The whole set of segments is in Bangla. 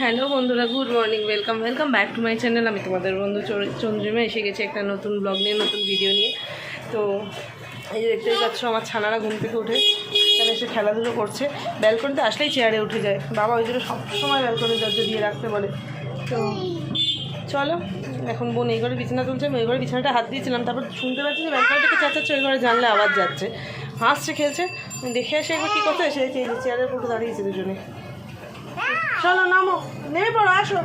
হ্যালো বন্ধুরা good morning welcome welcome back to my channel আমি তোমাদের বন্ধু চন্দ্রিমা, এসে গেছি একটা নতুন ব্লগ নিয়ে, নতুন ভিডিও নিয়ে। তো এই যে দেখতেই পাচ্ছ, আমার ছানারা ঘুম থেকে উঠে এখানে এসে খেলাধুলো করছে। ব্যালকনিতে আসলেই চেয়ারে উঠে যায়। বাবা ওই জন্য সবসময় ব্যালকনি দরজা দিয়ে রাখতে বলে। তো চলো, এখন বোন এই ঘরে বিছানা তুলছে, আমি ওই ঘরে বিছানাটা হাত দিয়েছিলাম। তারপর শুনতে পাচ্ছি যে ব্যালকনি থেকে চেঁচাচ্ছে, ওই ঘরে জানলে আওয়াজ যাচ্ছে। হাসছে, খেলছে। দেখে এসে একবার কী করতে এসে চেয়ারের উপরে দাঁড়িয়েছে দুজনে। চলো, নামো। নেমে পড়ো, আসো।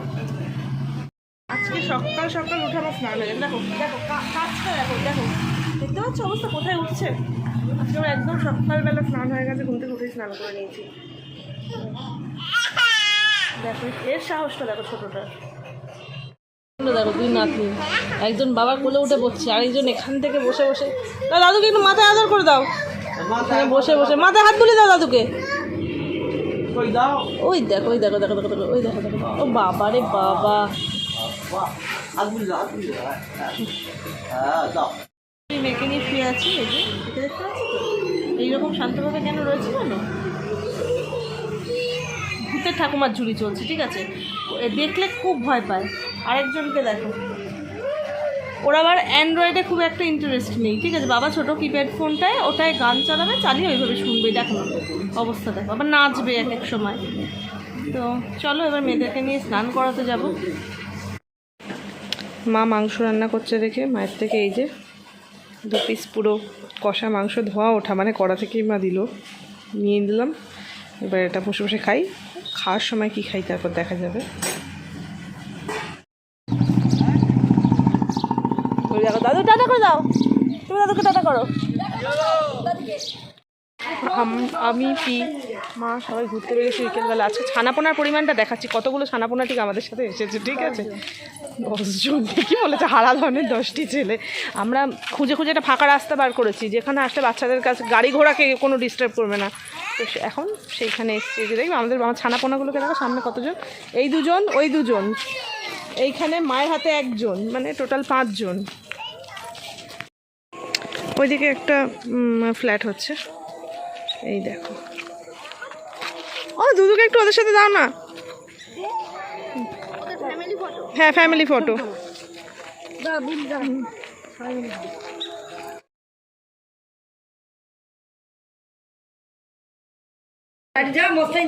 আজকে সকাল সকাল উঠে আমার স্নান হয়ে দেখো দেখো কাজটা দেখো দেখো। দেখতে পাচ্ছ অবস্থা? কোথায় উঠছে? আজকে একদম সকালবেলা স্নান হয়ে গেছে, ঘুম থেকে উঠেই স্নান করে নিয়েছি। দেখো, এর সাহসটা দেখো ছোটোটা দেখো দুই নাতনি। একজন বাবার কোলে উঠে বসছে, আরেকজন এখান থেকে বসে বসে। দাদুকে একটু মাথায় আদর করে দাও। বসে বসে। মাথায় হাত তুলে দাও দাদুকে। ওই দেখো ওই দেখো দেখো দেখো দেখো, ওই দেখো দেখো। ও বাবা রে বাবা। মেয়েকে নিয়ে শুয়ে আছি এইরকম শান্তভাবে কেন রয়েছে জানো? ভূতের ঠাকুমার ঝুড়ি চলছে, ঠিক আছে? দেখলে খুব ভয় পায়। আরেকজনকে দেখো। ওর আবার অ্যান্ড্রয়েডে খুব একটা ইন্টারেস্ট নেই, ঠিক আছে? বাবা ছোটো কিপ্যাড ফোনটায় ওটায় গান চালাবে, চালিয়ে ওইভাবে শুনবে, দেখো অবস্থা দেখো, আবার নাচবে এক এক সময়। তো চলো এবার মেয়েদেরকে নিয়ে স্নান করাতে যাব। মা মাংস রান্না করছে দেখে, মায়ের থেকে এই যে দু পিস পুরো কষা মাংস ধোয়া ওঠা মানে কড়া থেকেই মা দিল। নিয়ে দিলাম এবার এটা বসে বসে খাই, খাওয়ার সময় কি খাই তারপর দেখা যাবে। দাদু, টাটা করে দাও। তুমি দাদুকে টাটা করো। আমি পি, মা সবাই ঘুরতে বেরিয়েছি বিকেলবেলা। আজকে ছানাপোনার পরিমাণটা দেখাচ্ছি। কতগুলো ছানাপোনা ঠিক আমাদের সাথে এসেছে, ঠিক আছে? দশজন, কি বলেছে? হারা ধরনের দশটি ছেলে। আমরা খুঁজে খুঁজে একটা ফাঁকা রাস্তা বার করেছি। যেখানে আসলে বাচ্চাদের কাছে গাড়ি ঘোড়াকে কোনো ডিস্টার্ব করবে না। তো এখন সেইখানে এসছি। যে দেখবে আমাদের আমার ছানাপোনাগুলোকে দেখো, সামনে কতজন? এই দুজন, ওই দুজন। এইখানে মায়ের হাতে একজন মানে টোটাল পাঁচজন। ওইদিকে একটা ফ্ল্যাট হচ্ছে। এই দেখো। ও দুদুকে একটু ওদের সাথে দাও না। হ্যাঁ ফ্যামিলি ফটো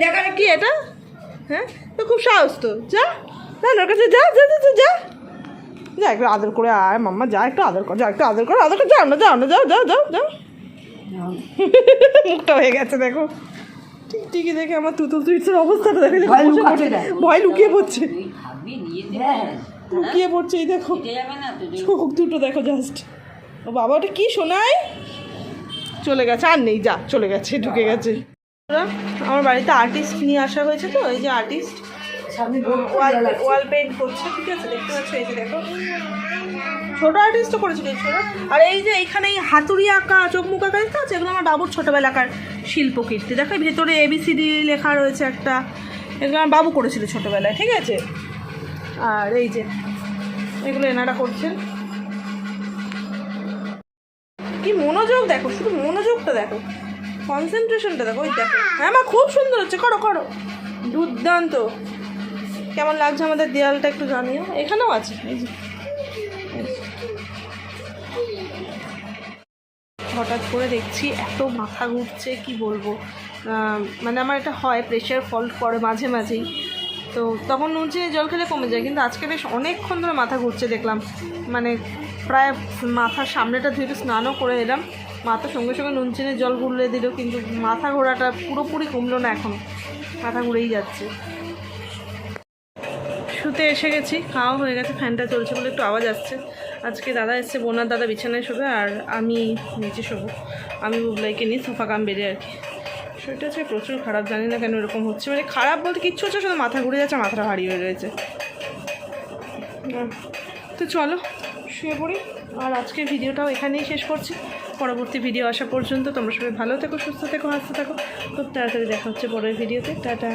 দেখা কি এটা। হ্যাঁ তো খুব সাহস তো। যা না ওর কাছে যা যা যা, যা, যা একটু আদর করে আয় মাম্মা যা একটু আদর কর যা একটু আদর কর আদর কর যাও না যাও না যাও যাও যাও যাও। মুখটা হয়ে গেছে দেখো। ঠিক ঠিকই দেখে আমার তুতুল তুইটের অবস্থাটা দেখে দেখো, বসে পড়ছে। ভয় লুকিয়ে পড়ছে। লুকিয়ে পড়ছে এই দেখো। চোখ দুটো দেখো জাস্ট ও বাবা ওটা কি শোনায়? চলে গেছে আর নেই যা চলে গেছে ঢুকে গেছে। আমার বাড়িতে আর্টিস্ট নিয়ে আসা হয়েছে তো এই যে আর্টিস্ট ওয়াল ওয়াল পেন্ট করছে ঠিক আছে? দেখতে পাচ্ছ এই যে দেখো। ছোট আর্টিস্টও করেছিল এই ছোট। আর এই যে এইখানে এই হাতুড়ি আঁকা চোখ মুখ আঁকা দেখতে পাচ্ছ? এগুলো আমার বাবুর ছোটোবেলাকার শিল্পকীর্তি। দেখো ভেতরে এবিসিডি লেখা রয়েছে একটা। এগুলো আমার বাবু করেছিল ছোটোবেলায় ঠিক আছে? আর এই যে এগুলো এনারা করছেন। কি মনোযোগ দেখো শুধু মনোযোগটা দেখো। কনসেন্ট্রেশনটা দেখো ওই দেখো। হ্যাঁ মা খুব সুন্দর হচ্ছে। করো করো। দুর্দান্ত। কেমন লাগছে আমাদের দেয়ালটা একটু জানিও? এখানেও আছে হঠাৎ করে দেখছি এত মাথা ঘুরছে, কি বলব? মানে আমার এটা হয় প্রেশার ফল্ট করে মাঝে মাঝেই। তো তখন নুনচে জল খেলে কমে যায়, কিন্তু আজকে বেশ অনেকক্ষণ ধরে মাথা ঘুরছে দেখলাম। মানে প্রায় মাথার সামনেটা ধুয়ে স্নানও করে এলাম। মাথা সঙ্গে সঙ্গে নুন চিনে জল গুলে দিল, কিন্তু মাথা ঘোরাটা পুরোপুরি কমলো না এখন। মাথা ঘুরেই যাচ্ছে। শুতে এসে গেছি, খাওয়া হয়ে গেছে, ফ্যানটা চলছে বলে একটু আওয়াজ আসছে। আজকে দাদা এসছে বোনার দাদা বিছানায় শোবে আর আমি নিচে শোবো। আমি বুবলাইকে নিয়ে সোফা কাম বেড়ে আর কি। শরীরটা আজকে প্রচুর খারাপ, জানি না কেন এরকম হচ্ছে। মানে খারাপ বলতে কিচ্ছু হচ্ছে শুধু মাথা ঘুরে যাচ্ছে, মাথাটা ভারী হয়ে রয়েছে। তো চলো, শুয়ে পড়ি। আর আজকের ভিডিওটাও এখানেই শেষ করছি। পরবর্তী ভিডিও আসা পর্যন্ত তোমরা সবাই ভালো থেকো, সুস্থ থেকো, হাসতে থাকো। খুব তাড়াতাড়ি দেখা হচ্ছে পরের ভিডিওতে। টাটা।